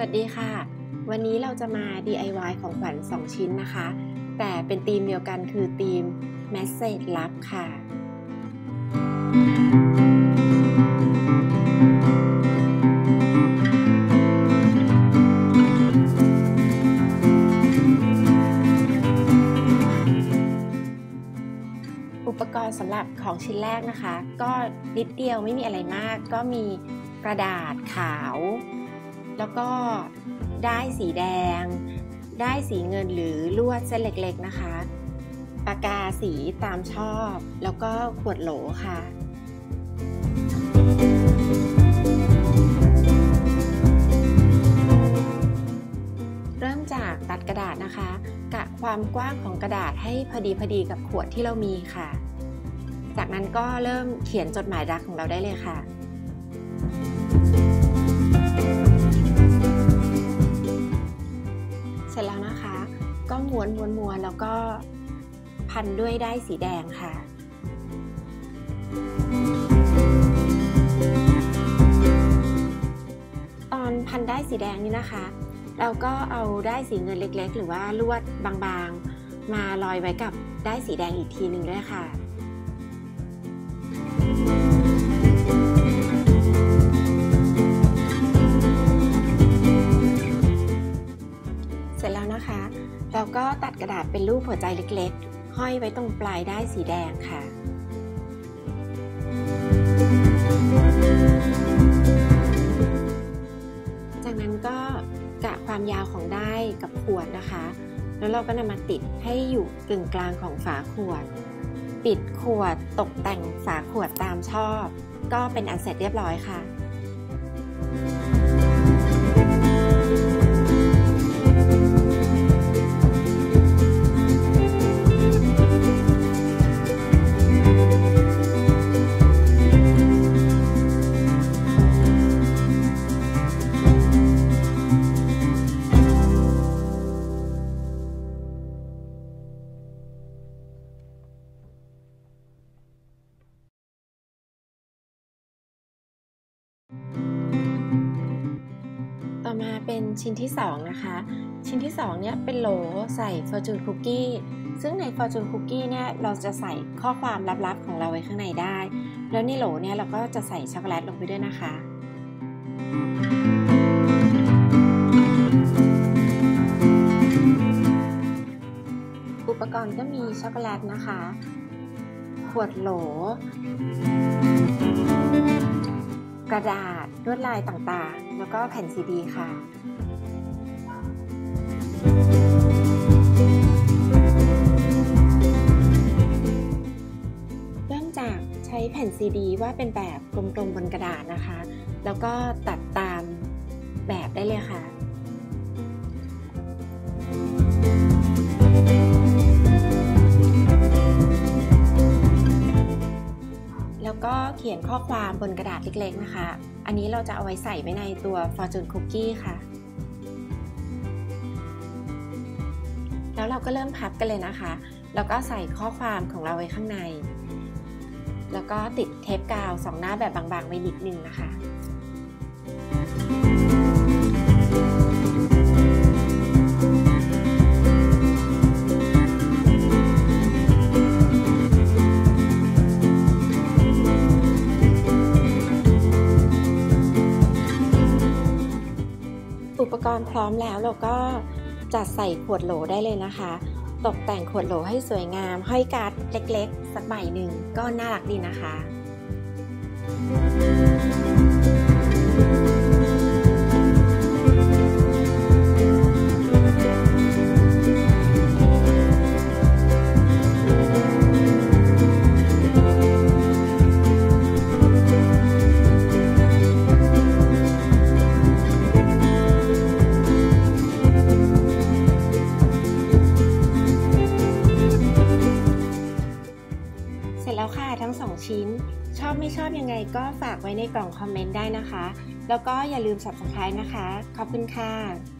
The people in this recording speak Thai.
วัสดีค่ะ วันนี้เราจะมา DIY ของขวัญ2 ชิ้นนะคะ แต่เป็นธีมเดียวกันคือธีม Message ลับค่ะ อุปกรณ์สำหรับของชิ้นแรกนะคะ ก็นิดเดียวไม่มีอะไรมาก ก็มีกระดาษขาว แล้วก็ได้สีแดง ได้สีเงินหรือลวดเส้นเล็กๆนะคะ ปากกาสีตามชอบ แล้วก็ขวดโหลค่ะเริ่มจากตัดกระดาษนะคะ กะความกว้างของกระดาษให้พอดีพอดีกับขวดที่เรามีค่ะ จากนั้นก็เริ่มเขียนจดหมายรักของเราได้เลยค่ะ ร็จแล้วนะคะ ก็ม้วนม้วนม้วนแล้วก็พันด้วยได้สีแดงค่ะ ตอนพันได้สีแดงนี่นะคะ เราก็เอาได้สีเงินเล็ก ๆ หรือว่าลวดบางๆ มาลอยไว้กับได้สีแดงอีกทีหนึ่งด้วยค่ะ กระดาษเป็นรูปหัวใจเล็กๆ ห้อยไว้ตรงปลายได้สีแดงค่ะ จากนั้นก็กะความยาวของได้กับขวดนะคะ แล้วเราก็นำมาติดให้อยู่กึ่งกลางของฝาขวด ปิดขวดตกแต่งฝาขวดตามชอบ ก็เป็นอันเสร็จเรียบร้อยค่ะ มาเป็นชิ้นที่ 2 นะคะ ชิ้นที่ 2 เนี่ยเป็นโหลใส่ Fortune Cookie ซึ่งใน Fortune Cookie เนี่ยเราจะใส่ข้อความลับๆของเราไว้ข้างในได้ แล้วในโหลเนี่ยเราก็จะใส่ช็อกโกแลตลงไปด้วยนะคะอุปกรณ์ก็มีช็อกโกแลตนะคะ ขวดโหล กระดาษลวดลายต่างๆ แล้วก็แผ่นซีดีค่ะเริ่มจากใช้แผ่นซีดีว่าเป็นแบบกลมๆบนกระดาษนะคะ แล้วก็ตัดตามแบบได้เลยค่ะแล้วก็เขียนข้อความบนกระดาษเล็กๆนะคะ อันนี้เราจะเอาไว้ใส่ไว้ในตัว Fortune Cookie ค่ะ แล้วเราก็เริ่มพับกันเลยนะคะ แล้วก็ใส่ข้อความของเราไว้ข้างใน แล้วก็ติดเทปกาวสองหน้าแบบบางๆไว้นิดนึงนะคะ ปกรณ์พร้อมแล้วเราก็จัดใส่ขวดโหลได้เลยนะคะ ตกแต่งขวดโหลให้สวยงาม ห้อยการ์ดเล็กๆ สักใบหนึ่งก็น่ารักดีนะคะเชอบไม่ชอบยังไงก็ฝากไว้ในกล่องคอมเมนต์ได้นะคะ แล้วก็อย่าลืม subscribe นะคะ ขอบคุณค่ะ